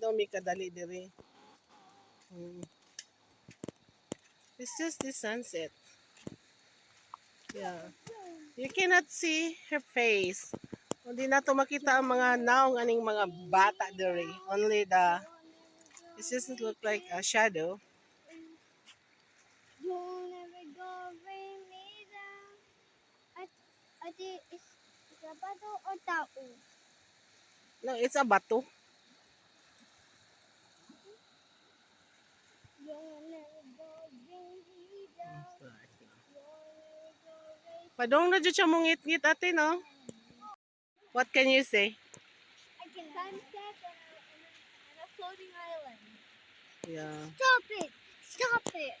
daw may kadali diri. Hmm. It's just the sunset. Yeah. You cannot see her face. Hindi na to makita ang mga naong aning mga bata diri. Only the it just look like a shadow. You'll never go bring me down. At, ate, is, is a bato o tao? No, it's a bato. Padong na dyan siya mong ngit-ngit ate, no? What can you say? I can sunset and a, and, a, floating island. Yeah. Stop it! Stop it!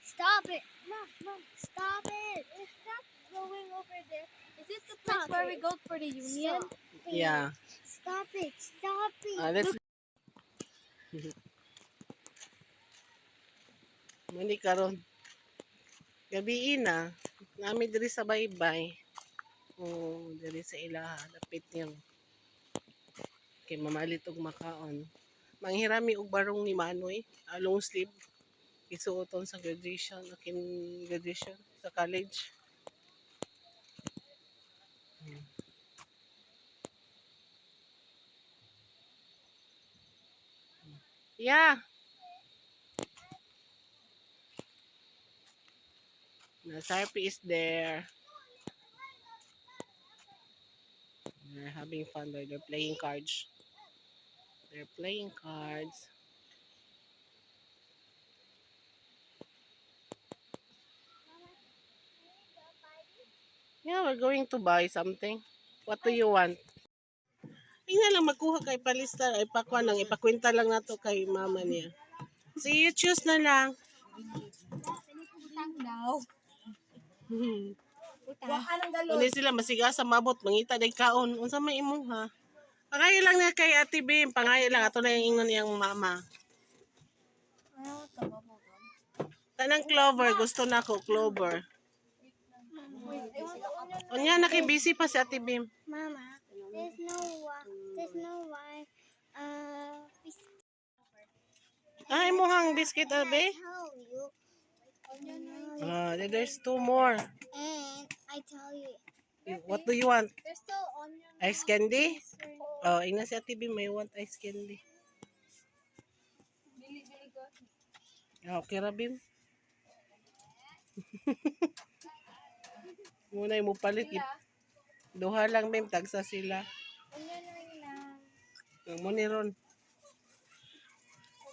Stop it! No, no, stop it! Stop going over there. Is this the place Stop where it. we go for the union? Stop it. Yeah. Stop it! Stop it! Uh, Let's Muni karon. Gabi na. Nami diri sa baybay. Oh, diri sa ilaha dapit niyang kay mamalit og makaon. Manghirami og barong ni Manoy, ah, long sleeve. Isuoton sa graduation, akin graduation sa college. Hmm. Yeah. The Sarpi is there. They're having fun there. They're playing cards. They're playing cards. Yeah, we're going to buy something. What do you want? Tingnan lang magkuha kay palista, ay pakuha nang ipakwenta lang nato kay mama niya. So you choose na lang. Daw. Utang. Uni sila masiga sa mabot, mangita day kaon. Unsa may imo ha? Pangayo lang na kay Ate Bim, pangayo lang ato na yung ingon niyang mama. Ano mo? Tanang clover, gusto na ko clover. Unya na kay busy pa si Ate Bim. Mama, there's no wa- there's no why uh Ay mo hang biscuit abe? tell you Ah, there's two more. and I tell you What do you want? There's still onion. Ice candy? Oh, ina Ate Bim may want ice candy. Okay ra Bim. Muna mo palit. Duha lang Bim, tagsa sila. Onion ring lang. Mo ni ron.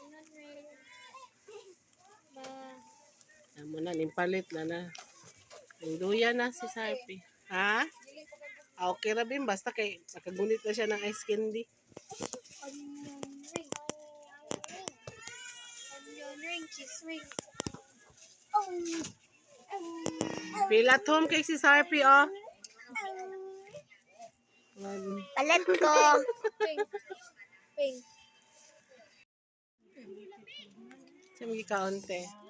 Onion ring. Ma. Amo na, nimpalit na na. Ang duya na si Sarpi. Ha? Ah, okay ra Bim, basta kay nakagunit na siya ng ice candy. Feel at home kay si Sarpi, oh. Um, palit ko Pink. Pink. siya mga kaunti.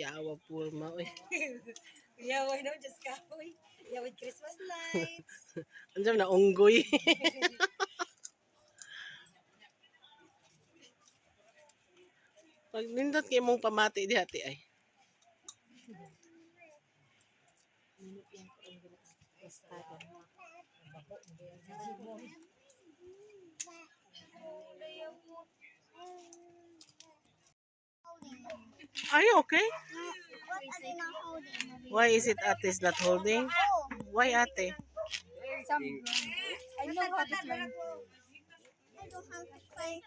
Yawa po ma. Uy. Yaway no, just kahoy. Yaway Christmas lights. Andiyan na unggoy. Pag nindot kay mong pamati di hati ay. Are you okay? what Why is it ate is not holding? Why ate? Some I know how to learn. I don't have to play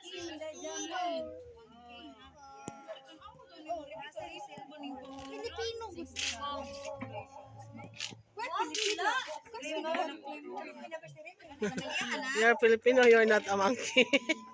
Filipino gusto What? Filipino? You're Filipino, you're not a monkey.